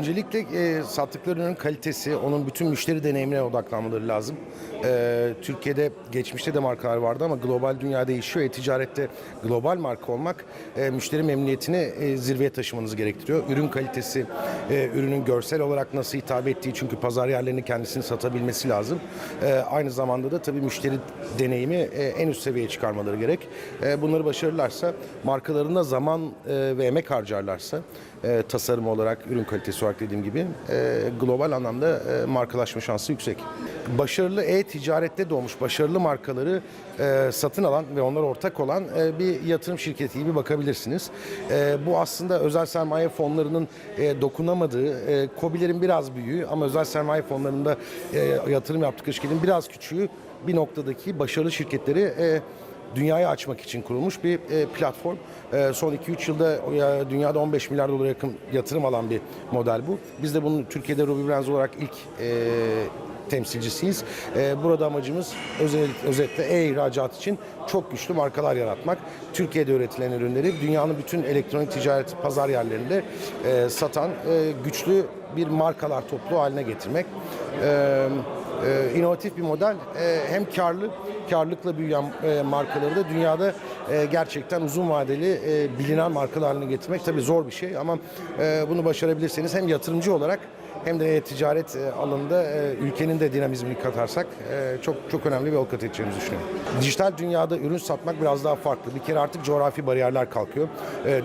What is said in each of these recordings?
öncelikle e, sattıkları kalitesi, onun bütün müşteri deneyimine odaklanmaları lazım. E, Türkiye'de geçmişte de markalar vardı ama global dünya değişiyor. E-ticarette global marka olmak e, müşteri memnuniyetini e, zirveye taşımanız gerektiriyor. Ürün kalitesi, e, ürünün görsel olarak nasıl hitap ettiği çünkü pazar yerlerini kendisini satabilmesi lazım. E, aynı zamanda da tabii müşteri deneyimi e, en üst seviyeye çıkarmaları gerek. E, bunları başarırlarsa markalarında zaman e, ve emek harcarlarsa e, tasarım olarak, ürün kalitesi olarak dediğim gibi e, global anlamda e, markalaşma şansı yüksek. Başarılı e-ticarette doğmuş başarılı markaları e, satın alan ve onlara ortak olan e, bir yatırım şirketi gibi bakabilirsiniz. E, bu aslında özel sermaye fonlarının e, dokunamadığı, e, COBİ'lerin biraz büyüğü ama özel sermaye fonlarında e, yatırım yaptıkları şirketin biraz küçüğü bir noktadaki başarılı şirketleri e, dünyaya açmak için kurulmuş bir e, platform. E, son 2-3 yılda e, dünyada 15 milyar dolara yakın yatırım alan bir model bu. Biz de bunun Türkiye'de Ruby Brands olarak ilk e, temsilcisiyiz. Burada amacımız özetle e-ihracat için çok güçlü markalar yaratmak. Türkiye'de üretilen ürünleri dünyanın bütün elektronik ticaret pazar yerlerinde satan güçlü bir markalar toplu haline getirmek. E, e, inovatif bir model. E, hem karlı, karlılıkla büyüyen e, markaları da dünyada e, gerçekten uzun vadeli e, bilinen markalar haline getirmek tabii zor bir şey ama e, bunu başarabilirseniz hem yatırımcı olarak hem de ticaret e, alanında e, ülkenin de dinamizmini katarsak e, çok çok önemli bir yol kat edeceğimizi düşünüyorum. Dijital dünyada ürün satmak biraz daha farklı. Bir kere artık coğrafi bariyerler kalkıyor.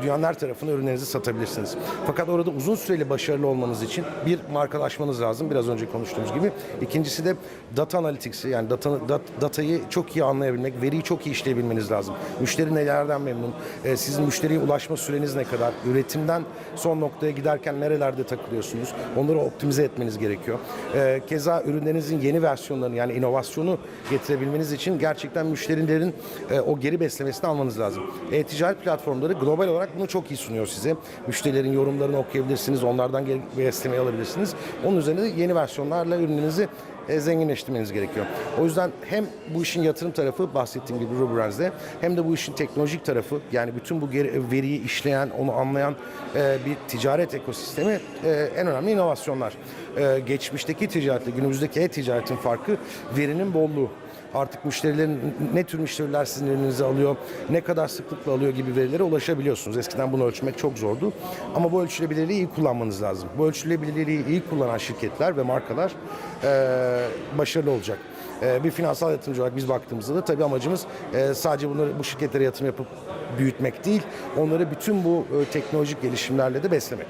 Dünyanın her tarafına ürünlerinizi satabilirsiniz. Fakat orada uzun süreli başarılı olmanız için bir markalaşmanız lazım. Biraz önce konuştuğumuz gibi. İkincisi de data analytics'i yani data, dat- datayı çok iyi anlayabilmek, veriyi çok iyi işleyebilmeniz lazım. Müşteri nelerden memnun, e, sizin müşteriye ulaşma süreniz ne kadar, üretimden son noktaya giderken nerelerde takılıyorsunuz, onları optimize etmeniz gerekiyor. E, keza ürünlerinizin yeni versiyonlarını yani inovasyonu getirebilmeniz için gerçekten müşterilerin e, o geri beslemesini almanız lazım. E-ticaret platformları global olarak bunu çok iyi sunuyor size. Müşterilerin yorumlarını okuyabilirsiniz, onlardan geri beslemeyi alabilirsiniz. Onun üzerine de yeni versiyonlarla ürünlerinizi e, zenginleştirmeniz gerekiyor. O yüzden hem bu işin yatırım tarafı bahsettiğim gibi Ruby Brands'de hem de bu işin teknolojik tarafı yani bütün bu veriyi işleyen, onu anlayan e, bir ticaret ekosistemi e, en önemli inovasyonlar. E, geçmişteki ticaretle günümüzdeki e-ticaretin farkı verinin bolluğu. Artık müşterilerin ne tür müşteriler sizin alıyor, ne kadar sıklıkla alıyor gibi verilere ulaşabiliyorsunuz. Eskiden bunu ölçmek çok zordu. Ama bu ölçülebilirliği iyi kullanmanız lazım. Bu ölçülebilirliği iyi kullanan şirketler ve markalar eee, başarılı olacak. Bir finansal yatırımcı olarak biz baktığımızda da tabii amacımız sadece bunları bu şirketlere yatırım yapıp büyütmek değil, onları bütün bu e, teknolojik gelişimlerle de beslemek.